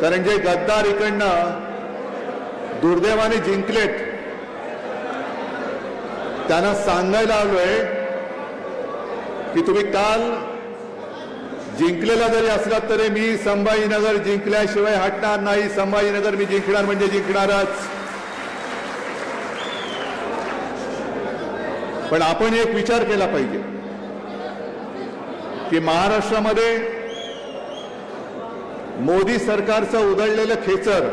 कारण जे गद्दार इकडनं. दुर्दैवाने जिंकलेत. त्यांना सांगायला आलोय की तुम्ही काल जिंकलेला जरी असलात तरी मी संभाजीनगर जिंकल्याशिवाय हटणार नाही. संभाजीनगर मी जिंकणार म्हणजे जिंकणारच. पण आपण एक विचार केला पाहिजे की महाराष्ट्रामध्ये मोदी सरकारचं उधळलेलं खेचर.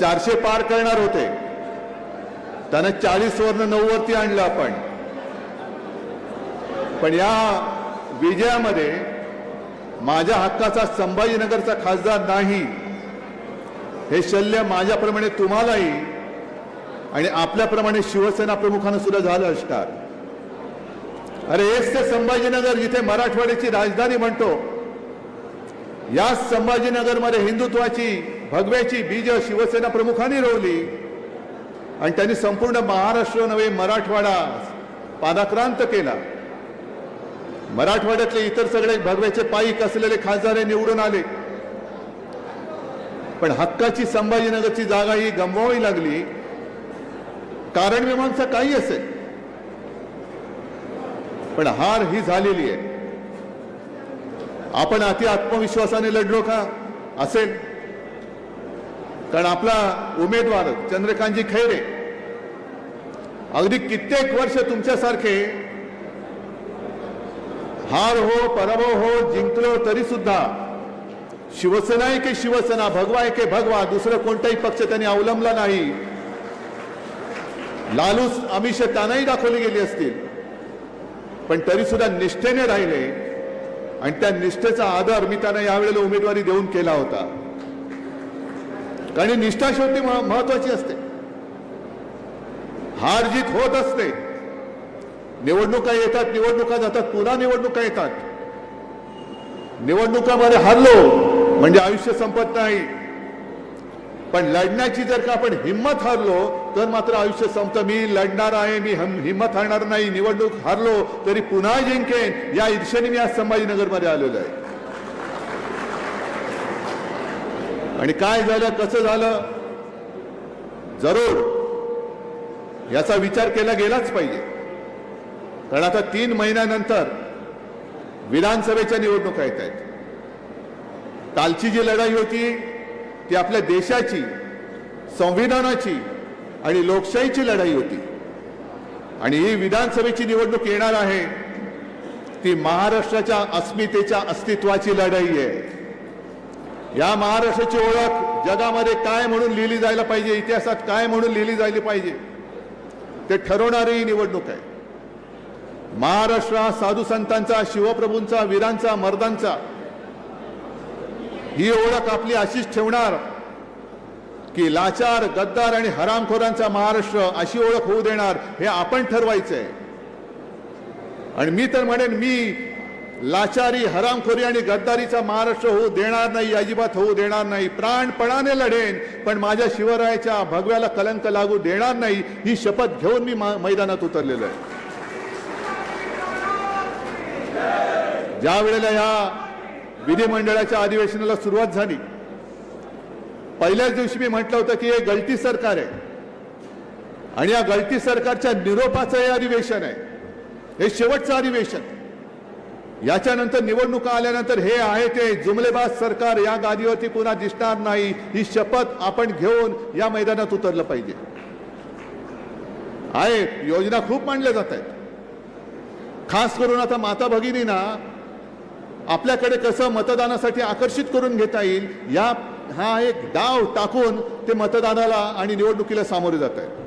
चारशे पार करणार होते. त्यानं चाळीस वरनं नऊ वरती आणलं आपण. पण या विजयामध्ये माझ्या हक्काचा संभाजीनगरचा खासदार नाही. हे शल्य माझ्याप्रमाणे तुम्हालाही आणि आपल्याप्रमाणे शिवसेना प्रमुखांना सुद्धा झालं असणार. अरे हेच ते संभाजीनगर जिथे मराठवाड्याची राजधानी म्हणतो या संभाजीनगरमध्ये हिंदुत्वाची भगव्याची बीज शिवसेना प्रमुखांनी रोवली. आणि त्यांनी संपूर्ण महाराष्ट्र नव्हे मराठवाडा पादाक्रांत केला. मराठवाड्यातले इतर सगळे भगव्याचे पायी असलेले खासदार हे निवडून आले. पण हक्काची संभाजीनगरची जागा ही गमवावी लागली. कारण मीमांसा काही असेल. पण हार ही झालेली आहे. आपण अति आत्मविश्वासाने लढलो का? असेल. कारण आपला उमेदवार चंद्रकांतजी खैरे अगदी कित्येक वर्ष तुमच्यासारखे हार हो पराभव हो जिंकलो तरी सुद्धा शिवसेना आहे की शिवसेना भगवा आहे की भगवा दुसरं कोणताही पक्ष त्यांनी अवलंबला नाही. लालूच अमिष त्यांनाही दाखवली गेली असतील. पण तरी सुद्धा निष्ठेने राहिले. आणि त्या निष्ठेचा आदर मी त्यांना यावेळेला उमेदवारी देऊन केला होता. कारण निष्ठा शेवटी महत्वाची असते. हार जीत होत असते. निवडणुका येतात निवडणुका जातात पुन्हा निवडणुका येतात. निवडणुकामध्ये हारलो म्हणजे आयुष्य संपत नाही. पण लढण्याची जर का आपण हिंमत हरलो तर मात्र आयुष्य संपतं. मी लढणार आहे मी हम- हिंमत हारणार नाही निवडणूक हारलो तरी पुन्हा जिंकेन या ईर्षेने मी आज संभाजीनगरमध्ये आलेलो आहे. आणि काय झालं कसं झालं? जरूर याचा विचार केला गेलाच पाहिजे. कारण आता तीन महिन्यानंतर विधानसभेच्या निवडणुका येत आहेत. कालची जी लढाई होती ती आपल्या देशाची संविधानाची आणि लोकशाहीची लढाई होती. आणि ही विधानसभेची निवडणूक येणार आहे. ती महाराष्ट्राच्या अस्मितेच्या अस्तित्वाची लढाई आहे. या महाराष्ट्राची ओळख जगामध्ये काय म्हणून लिहिली जायला पाहिजे इतिहासात काय म्हणून लिहिली जायला पाहिजे ते ठरवणारी ही निवडणूक आहे. महाराष्ट्र हा साधू संतांचा शिवप्रभूंचा वीरांचा मर्दांचा ही ओळख आपली अशीच ठेवणार की लाचार गद्दार आणि हरामखोरांचा महाराष्ट्र अशी ओळख होऊ देणार हे आपण ठरवायचंय. आणि मी तर म्हणेन मी लाचारी हरामखोरी आणि गद्दारीचा महाराष्ट्र होऊ देणार नाही अजिबात होऊ देणार नाही. प्राणपणाने लढेन पण माझ्या शिवरायाच्या भगव्याला कलंक लागू देणार नाही ही शपथ घेऊन मी मैदानात उतरलेलो आहे. ज्या वेळेला ह्या विधिमंडळाच्या अधिवेशनाला सुरुवात झाली पहिल्याच दिवशी मी म्हटलं होतं की हे गलती सरकार आहे. आणि या गलती सरकारच्या निरोपाचं हे अधिवेशन आहे. हे शेवटचं अधिवेशन. याच्यानंतर निवडणुका आल्यानंतर हे आहे ते जुमलेबाज सरकार या गादीवरती पुन्हा दिसणार नाही ही शपथ आपण घेऊन या मैदानात उतरलं पाहिजे. आहे योजना खूप मांडल्या जात आहेत. खास करून आता माता भगिनींना आपल्याकडे कसं मतदानासाठी आकर्षित करून घेता येईल या हा एक डाव टाकून ते मतदानाला आणि निवडणुकीला सामोरे जात आहे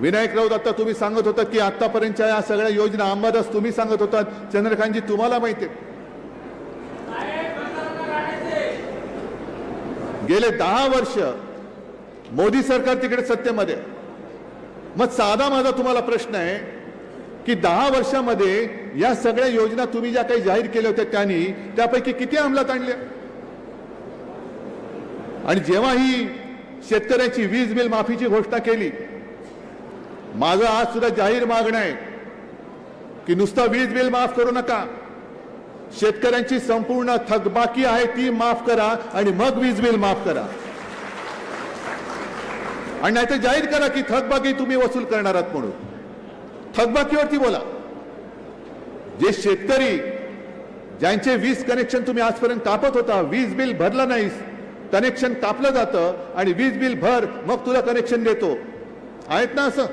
विनायक राऊत आता तुम्ही सांगत होता की आतापर्यंतच्या या सगळ्या योजना अंबादास तुम्ही सांगत होता चंद्रकांतजी तुम्हाला माहिती आहे. गेले दहा वर्ष मोदी सरकार तिकडे सत्तेमध्ये मग साधा माझा तुम्हाला प्रश्न आहे की दहा वर्षामध्ये या सगळ्या योजना तुम्ही ज्या काही जाहीर केल्या होत्या त्यांनी त्यापैकी किती अंमलात आणल्या? आणि जेव्हा ही शेतकऱ्याची वीज बिल माफीची घोषणा केली माझं आज सुद्धा जाहीर मागणं आहे की नुसतं वीज बिल माफ करू नका. शेतकऱ्यांची संपूर्ण थकबाकी आहे ती माफ करा आणि मग वीज बिल माफ करा. आणि नाही तर जाहीर करा की थकबाकी तुम्ही वसूल करणार आहात म्हणून. थकबाकीवरती बोला. जे शेतकरी ज्यांचे वीज कनेक्शन तुम्ही आजपर्यंत कापत होता वीज बिल भरला नाहीस कनेक्शन कापलं जातं आणि वीज बिल भर मग तुला कनेक्शन देतो. आहेत ना असं?